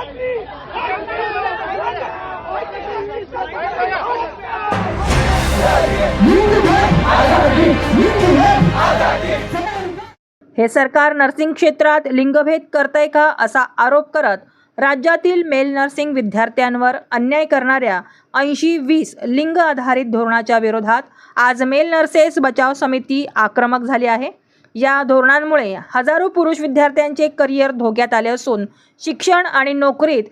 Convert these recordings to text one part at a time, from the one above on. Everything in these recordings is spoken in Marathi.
हे सरकार नर्सिंग क्षेत्रात लिंगभेद करतय का असा आरोप करत राज्यातील मेल नर्सिंग विद्यार्थ्यांवर अन्याय करणाऱ्या ऐंशी वीस लिंग आधारित धोरणाच्या विरोधात आज मेल नर्सेस बचाव समिती आक्रमक झाली आहे. या धोरणांमुळे हजारो पुरुष विद्यार्थ्यांचे करिअर धोक्यात आले असून शिक्षण आणि नोकरीत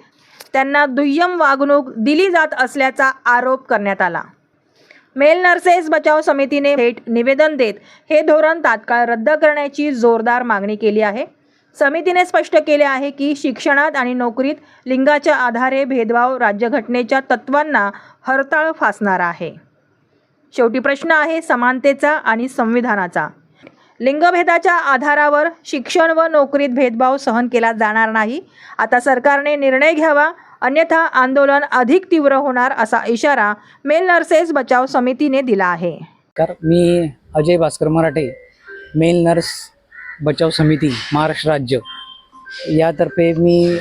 त्यांना दुय्यम वागणूक दिली जात असल्याचा आरोप करण्यात आला. मेल नर्सेस बचाव समितीने थेट निवेदन देत हे धोरण तात्काळ रद्द करण्याची जोरदार मागणी केली आहे. समितीने स्पष्ट केले आहे की शिक्षणात आणि नोकरीत लिंगाच्या आधारे भेदभाव राज्यघटनेच्या तत्वांना हरताळ फासणार आहे. शेवटी प्रश्न आहे समानतेचा आणि संविधानाचा. लिंगभेदाच्या आधारावर शिक्षण व नोकरीत भेदभाव सहन केला जाणार नाही. आता सरकारने निर्णय घ्यावा अन्यथा आंदोलन अधिक तीव्र होणार असा इशारा मेल नर्सेस बचाव समितीने दिला आहे. तर मी अजय भास्कर मराठे मेल नर्स बचाव समिती महाराष्ट्र राज्य. यातर्फे मी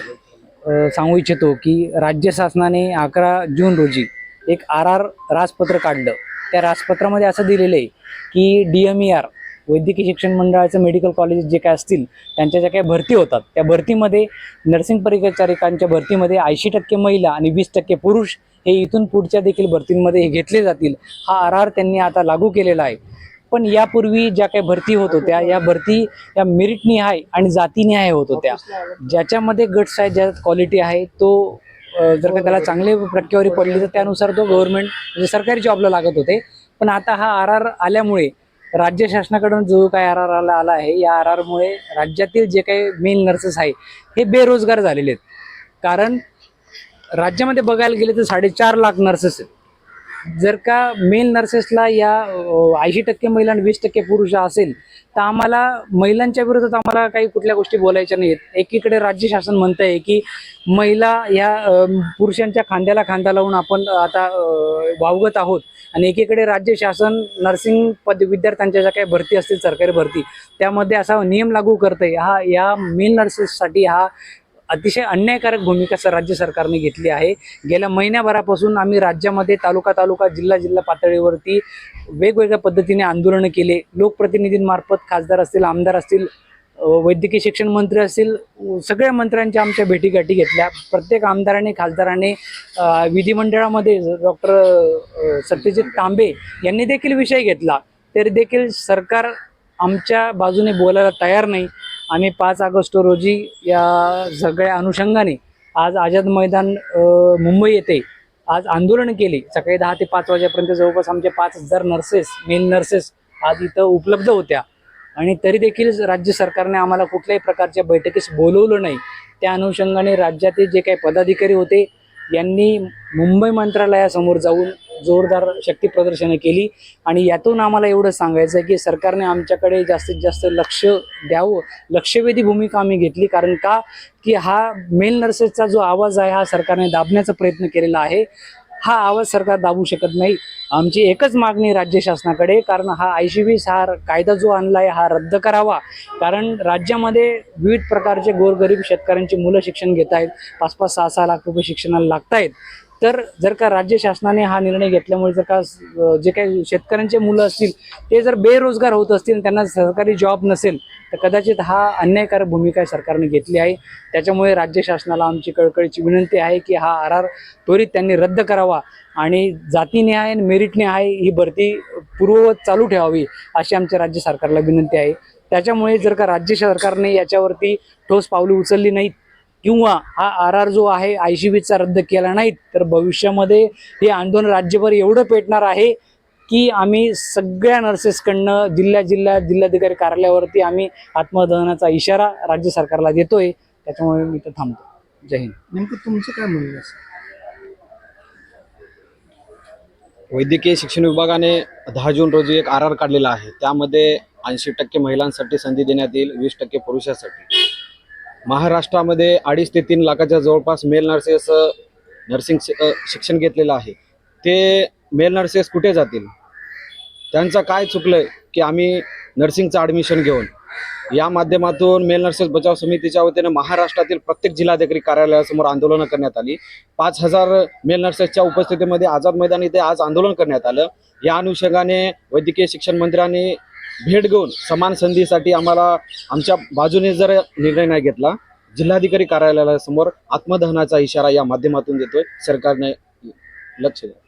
सांगू इच्छितो की राज्य शासनाने अकरा जून रोजी एक आर आर राजपत्र काढलं. त्या राजपत्रामध्ये असं दिलेलं आहे की डी एम ई आर वैद्यकीय शिक्षण मंडळाचं मेडिकल कॉलेज जे काय असतील त्यांच्या ज्या काही भरती होतात त्या भरतीमध्ये नर्सिंग परिचारिकांच्या भरतीमध्ये ऐंशी टक्के महिला आणि वीस टक्के पुरुष हे इथून पुढच्या देखील भरतींमध्ये हे घेतले जातील. हा आर आर त्यांनी आता लागू केलेला आहे. पण यापूर्वी ज्या काही भरती होत होत्या या भरती या मेरिटनिहाय आणि जातीनिहाय होत होत्या. ज्याच्यामध्ये गट्स आहेत ज्यात क्वालिटी आहे तो जर का त्याला चांगले टक्केवारी पडली तर त्यानुसार तो गव्हर्नमेंट म्हणजे सरकारी जॉबला लागत होते. पण आता हा आर आर आल्यामुळे राज्य शासनाकडून जो काही आर आर आला आला आहे या आर आरमुळे राज्यातील जे काही मेल नर्सेस आहे हे बेरोजगार झालेले आहेत. कारण राज्यामध्ये बघायला गेले तर साडेचार लाख नर्सेस आहेत. जर का मेल नर्सेसला या ऐंशी टक्के महिला आणि वीस टक्के पुरुष असेल तर आम्हाला महिलांच्या विरोधात आम्हाला काही कुठल्या गोष्टी बोलायच्या नाहीत. एकीकडे राज्य शासन म्हणत आहे की महिला या पुरुषांच्या खांद्याला खांदा लावून आपण आता वावगत आहोत. आणि एकीकडे राज्य शासन नर्सिंग पद विद्यार्थ्यांच्या ज्या काही भरती असतील सरकारी भरती त्यामध्ये असा नियम लागू करतंय. हा या मेल नर्सेससाठी हा अतिशय अन्यायकारक भूमिका सर राज्य सरकारने घेतली आहे. गेल्या महिन्याभरापासून आम्ही राज्यामध्ये तालुका तालुका जिल्हा जिल्हा पातळीवरती वेगवेगळ्या पद्धतीने आंदोलनं केले. लोकप्रतिनिधींमार्फत खासदार असतील आमदार असतील वैद्यकीय शिक्षण मंत्री असतील सगळ्या मंत्र्यांच्या आमच्या भेटीगाठी घेतल्या. प्रत्येक आमदाराने खासदाराने विधिमंडळामध्ये डॉक्टर सत्यजित तांबे यांनी देखील विषय घेतला. तरी देखील सरकार आमच्या बाजूने बोलायला तयार नाही. आम्ही पाच ऑगस्ट रोजी या सगळ्या अनुषंगाने आज आझाद मैदान मुंबई येथे आज आंदोलन केले. सकाळी दहा ते पाच वाजेपर्यंत जवळपास आमचे पाच हजार नर्सेस मेल नर्सेस आज इथं उपलब्ध होत्या. आणि तरी देखील राज्य सरकारने आम्हाला कुठल्याही प्रकारच्या बैठकीस बोलवलं नाही. त्या अनुषंगाने राज्यातील जे काही पदाधिकारी होते यांनी मुंबई मंत्रालयासमोर जाऊन जोरदार शक्ती प्रदर्शनं केली. आणि यातून आम्हाला एवढं सांगायचं आहे की सरकारने आमच्याकडे जास्तीत जास्त लक्ष द्यावं. लक्षवेधी भूमिका आम्ही घेतली. कारण का? की हा मेल नर्सेसचा जो आवाज आहे हा सरकारने दाबण्याचा प्रयत्न केलेला आहे. हा आवाज सरकार दाबू शकत नाही. आमची एकच मागणी राज्य शासनाकडे. कारण हा आय सी वीस हा कायदा जो आणला आहे हा रद्द करावा. कारण राज्यामध्ये विविध प्रकारचे गोरगरीब शेतकऱ्यांची मुलं शिक्षण घेत आहेत पाच पाच सहा सहा लाख रुपये शिक्षणाला लागत आहेत तर जर का राज्य शासनाने हा निर्णय घेतल्यामुळे जर का जे काही शेतकऱ्यांचे मुलं असतील ते जर बेरोजगार होत असतील त्यांना सरकारी जॉब नसेल तर कदाचित हा अन्यायकारक भूमिका सरकारने घेतली आहे. त्याच्यामुळे राज्य शासनाला आमची कळकळीची विनंती आहे की हा आर आर त्वरित त्यांनी रद्द करावा आणि जातीनिहाय आणि मेरिटनिहाय ही भरती पूर्ववत चालू ठेवावी अशी आमच्या राज्य सरकारला विनंती आहे. त्याच्यामुळे जर का राज्य सरकारने याच्यावरती ठोस पावले उचलली नाहीत किंवा हा आर आर जो आहे आय सी बीचा रद्द केला नाही तर भविष्यामध्ये हे आंदोलन राज्यभर एवढं पेटणार आहे की आम्ही सगळ्या नर्सेसकडनं जिल्ह्या जिल्ह्यात जिल्हाधिकारी कार्यालयावरती आम्ही आत्मदहनाचा इशारा राज्य सरकारला देतोय. त्याच्यामुळे मी तर थांबतो. जय हिंद. नेमकं तुमचं काय म्हणणं? वैद्यकीय शिक्षण विभागाने दहा जून रोजी एक आर आर काढलेला आहे. त्यामध्ये ऐंशी टक्के महिलांसाठी संधी देण्यात येईल वीस टक्के पुरुषासाठी. महाराष्ट्रामध्ये अडीच ते तीन लाखाच्या जवळपास मेल नर्सेस नर्सिंग शिक्षण घेतलेलं आहे. ते मेल नर्सेस कुठे जातील? त्यांचं काय चुकलं की आम्ही नर्सिंगचं ॲडमिशन घेऊन या माध्यमातून मेल नर्सेस बचाव समितीच्या वतीने महाराष्ट्रातील प्रत्येक जिल्हाधिकारी कार्यालयासमोर आंदोलनं करण्यात आली. पाच हजार मेल नर्सेसच्या उपस्थितीमध्ये आझाद मैदान इथे आज आंदोलन करण्यात आलं. या अनुषंगाने वैद्यकीय शिक्षण मंत्र्यांनी भेट घेऊन समान संधीसाठी आम्हाला आमच्या बाजूने जर निर्णय नाही घेतला जिल्हाधिकारी कार्यालयासमोर आत्मदहनाचा इशारा या माध्यमातून देतोय. सरकारने लक्ष द्या.